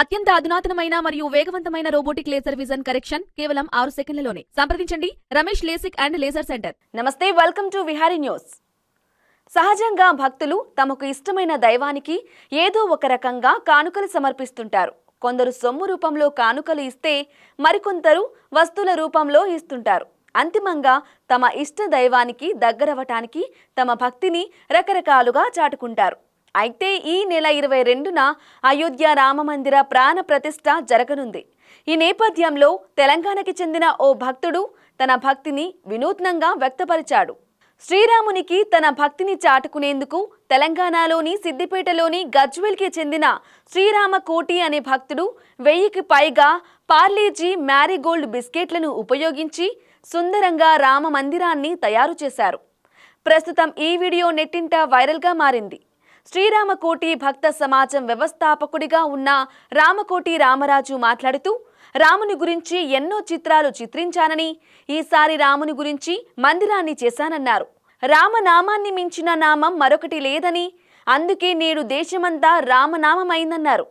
అత్యంత అధునాతనమైన మరియు వేగవంతమైన రోబోటిక్ లేజర్ విజన్ కరెక్షన్ కేవలం ఆరు సెకండ్లలోనే. సంప్రదించండి. Ramesh lasik and laser centre. నమస్తే వెల్కమ్ టు విహారీ న్యూస్. సహజంగా భక్తులు తమకు ఇష్టమైన దైవానికి ఏదో ఒక రకంగా కానుకలు సమర్పిస్తుంటారు. కొందరు సొమ్ము రూపంలో కానుకలు ఇస్తే మరికొందరు వస్తువుల రూపంలో ఇస్తుంటారు. అంతిమంగా తమ ఇష్ట దైవానికి దగ్గరవటానికి తమ భక్తిని రకరకాలుగా చాటుకుంటారు. అయితే ఈ నెల ఇరవై రెండున అయోధ్య రామమందిర ప్రాణ ప్రతిష్ట జరగనుంది. ఈ నేపథ్యంలో తెలంగాణకి చెందిన ఓ భక్తుడు తన భక్తిని వినూత్నంగా వ్యక్తపరిచాడు. శ్రీరామునికి తన భక్తిని చాటుకునేందుకు తెలంగాణలోని సిద్దిపేటలోని గజ్వెల్కి చెందిన శ్రీరామ కోటి అనే భక్తుడు వెయ్యికి పైగా పార్లేజీ మ్యారీగోల్డ్ బిస్కెట్లను ఉపయోగించి సుందరంగా రామ మందిరాన్ని తయారు చేశారు. ప్రస్తుతం ఈ వీడియో నెట్టింట వైరల్గా మారింది. శ్రీరామకోటి భక్త సమాజం వ్యవస్థాపకుడిగా ఉన్న రామకోటి రామరాజు మాట్లాడుతూ రాముని గురించి ఎన్నో చిత్రాలు చిత్రించానని ఈసారి రాముని గురించి మందిరాన్ని చేశానన్నారు. రామనామాన్ని మించిన నామం మరొకటి లేదని అందుకే నేడు దేశమంతా రామనామమైందన్నారు.